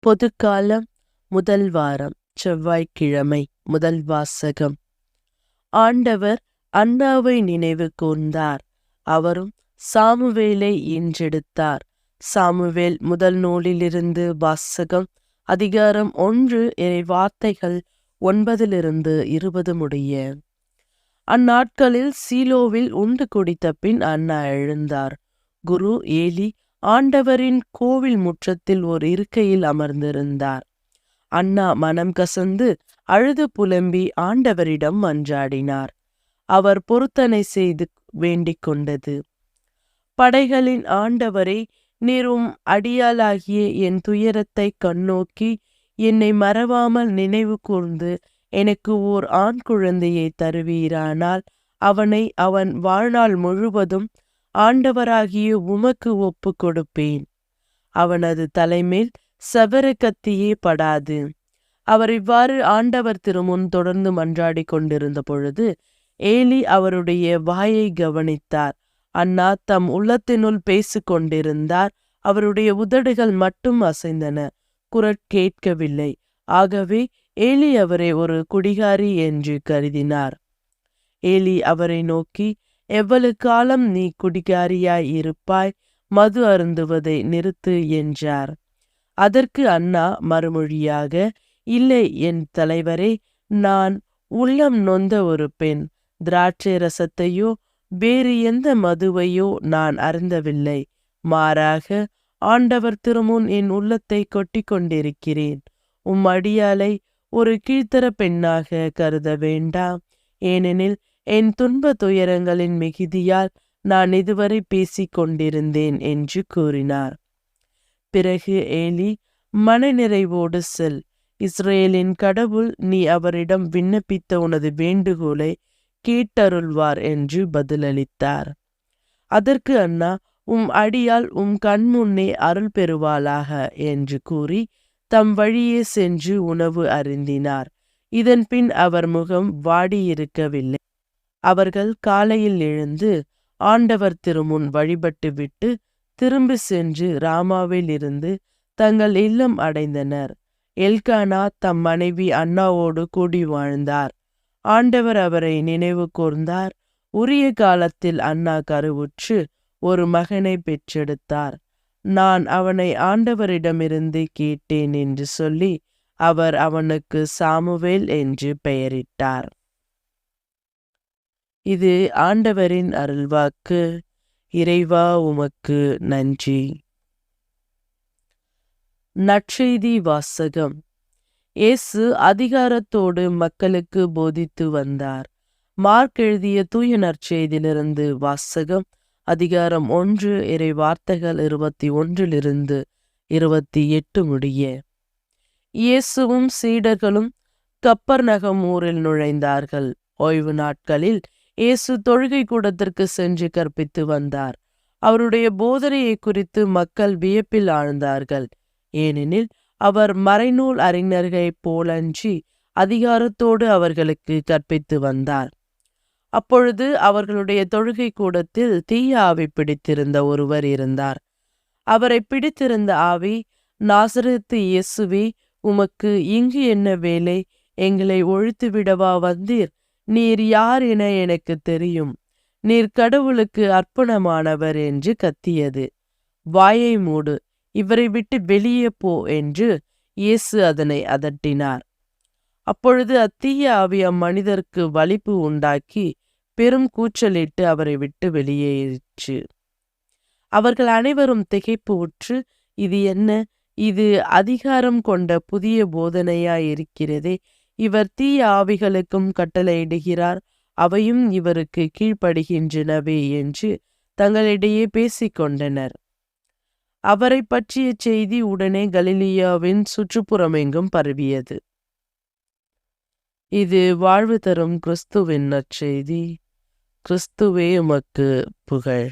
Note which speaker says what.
Speaker 1: பொதுக்காலம் முதல் வாரம் செவ்வாய்க்கிழமை முதல் வாசகம். ஆண்டவர் அண்ணாவை நினைவு கூர்ந்தார். அவரும் சாமுவேலை ஈன்றெடுத்தார். சாமுவேல் முதல் நூலிலிருந்து வாசகம் அதிகாரம் ஒன்று இறை வார்த்தைகள் ஒன்பதிலிருந்து இருபது முடிய. அந்நாட்களில் சீலோவில் உண்டு குடித்த பின் அண்ணா எழுந்தார். குரு ஏலி ஆண்டவரின் கோவில் முற்றத்தில் ஒரு இருக்கையில் அமர்ந்திருந்தார். அண்ணா மனம் கசந்து அழுது புலம்பி ஆண்டவரிடம் மன்றாடினார். அவர் பொருத்தனை செய்து வேண்டிக் கொண்டது. படைகளின் ஆண்டவரை நீரும் அடியாளாகிய என் துயரத்தை கண்ணோக்கி என்னை மறவாமல் நினைவு கூர்ந்து எனக்கு ஓர் ஆண் குழந்தையை தருவீரானால் அவனை அவன் வாழ்நாள் முழுவதும் ஆண்டவராகிய உமக்கு ஒப்பு கொடுப்பேன் அவனது தலைமேல் சவர கத்தியே படாது. அவர் இவ்வாறு ஆண்டவர் திருமுன் தொடர்ந்து மன்றாடி கொண்டிருந்த பொழுது ஏலி அவருடைய வாயை கவனித்தார். அண்ணா தம் உள்ளத்தினுள் பேசிக்கொண்டிருந்தார் அவருடைய உதடுகள் மட்டும் அசைந்தன. குரட் கேட்கவில்லை. ஆகவே ஏலி அவரை ஒரு குடிகாரி என்று கருதினார். ஏலி அவரை நோக்கி எவ்வளவு காலம் நீ குடிகாரியாய் இருப்பாய்? மது அருந்துவதை நிறுத்து என்றார். அதற்கு அண்ணா மறுமொழியாக இல்லை என் தலைவரே நான் உள்ளம் நொந்த ஒரு பெண். திராட்சை ரசத்தையோ வேறு எந்த மதுவையோ நான் அருந்தவில்லை. மாறாக ஆண்டவர் திருமுன் என் உள்ளத்தை கொட்டி கொண்டிருக்கிறேன். உம் அடியாலை ஒரு கீழ்த்தர பெண்ணாக கருத வேண்டாம். ஏனெனில் என் துன்ப துயரங்களின் மிகுதியால் நான் இதுவரை பேசிக் கொண்டிருந்தேன் என்று கூறினார். பிறகு ஏலி மனநிறைவோடு செல். இஸ்ரேலின் கடவுள் நீ அவரிடம் விண்ணப்பித்த உனது வேண்டுகோளை கேட்டருள்வார் என்று பதிலளித்தார். அதற்கு அண்ணா உம் அடியால் உம் கண்முன்னே அருள் பெறுவாளாக என்று கூறி தம் வழியே சென்று உணவு அருந்தினார். இதன்பின் அவர் முகம் வாடியிருக்கவில்லை. அவர்கள் காலையில் எழுந்து ஆண்டவர் திருமுன் வழிபட்டுவிட்டு திரும்பி சென்று ராமாவில் இருந்து தங்கள் இல்லம் அடைந்தனர். எல்கானா தம் மனைவி அண்ணாவோடு கூடி வாழ்ந்தார். ஆண்டவர் அவரை நினைவு கூர்ந்தார். உரிய காலத்தில் அண்ணா கருவுற்று ஒரு மகனை பெற்றெடுத்தார். நான் அவனை ஆண்டவரிடமிருந்து கேட்டேன் என்று சொல்லி அவர் அவனுக்கு சாமுவேல் என்று பெயரிட்டார். இது ஆண்டவரின் அருள்வாக்கு. இறைவா உமக்கு நன்றி. நற்செய்தி வாசகம். இயேசு அதிகாரத்தோடு மக்களுக்கு போதித்து வந்தார். மார்க் எழுதிய தூய நற்செய்தியிலிருந்து வாசகம். அதிகாரம் ஒன்று இறை வார்த்தைகள் இருபத்தி ஒன்றிலிருந்து இருபத்தி எட்டு முடிய. இயேசுவும் சீடர்களும் கப்பர் நகம் ஊரில் நுழைந்தார்கள். ஓய்வு நாட்களில் இயேசு தொழுகை கூடத்திற்கு சென்று கற்பித்து வந்தார். அவருடைய போதனையை குறித்து மக்கள் வியப்பில் ஆழ்ந்தார்கள். ஏனெனில் அவர் மறைநூல் அறிஞர்களைப் போலன்றி அதிகாரத்தோடு அவர்களுக்கு கற்பித்து வந்தார். அப்பொழுது அவர்களுடைய தொழுகை கூடத்தில் தீய ஆவி பிடித்திருந்த ஒருவர் இருந்தார். அவரை பிடித்திருந்த ஆவி நாசரத்து இயேசுவே உமக்கு இங்கு என்ன வேலை? எங்களை ஒழித்துவிடவா வந்தீர்? நீர் யார் என எனக்கு தெரியும். நீர் கடவுளுக்கு அர்ப்பணமானவர் என்று கத்தியது. வாயை மூடு இவரை விட்டு வெளியே போ என்று இயேசு அதனை அதட்டினார். அப்பொழுது அத்தீய ஆவி அம்மனிதருக்கு வலிப்பு உண்டாக்கி பெரும் கூச்சலிட்டு அவரை விட்டு வெளியேறிற்று. அவர்கள் அனைவரும் திகைப்பு உற்று இது என்ன? இது அதிகாரம் கொண்ட புதிய போதனையாயிருக்கிறதே இவர் தீய ஆவிகளுக்கும் கட்டளையிடுகிறார் அவையும் இவருக்கு கீழ்ப்படுகின்றனவே என்று தங்களிடையே பேசிக்கொண்டனர். அவரை பற்றிய செய்தி உடனே கலிலியாவின் சுற்றுப்புறமெங்கும் பரவியது. இது வாழ்வு தரும் கிறிஸ்துவின் நற்செய்தி. கிறிஸ்துவே உமக்கு புகழ்.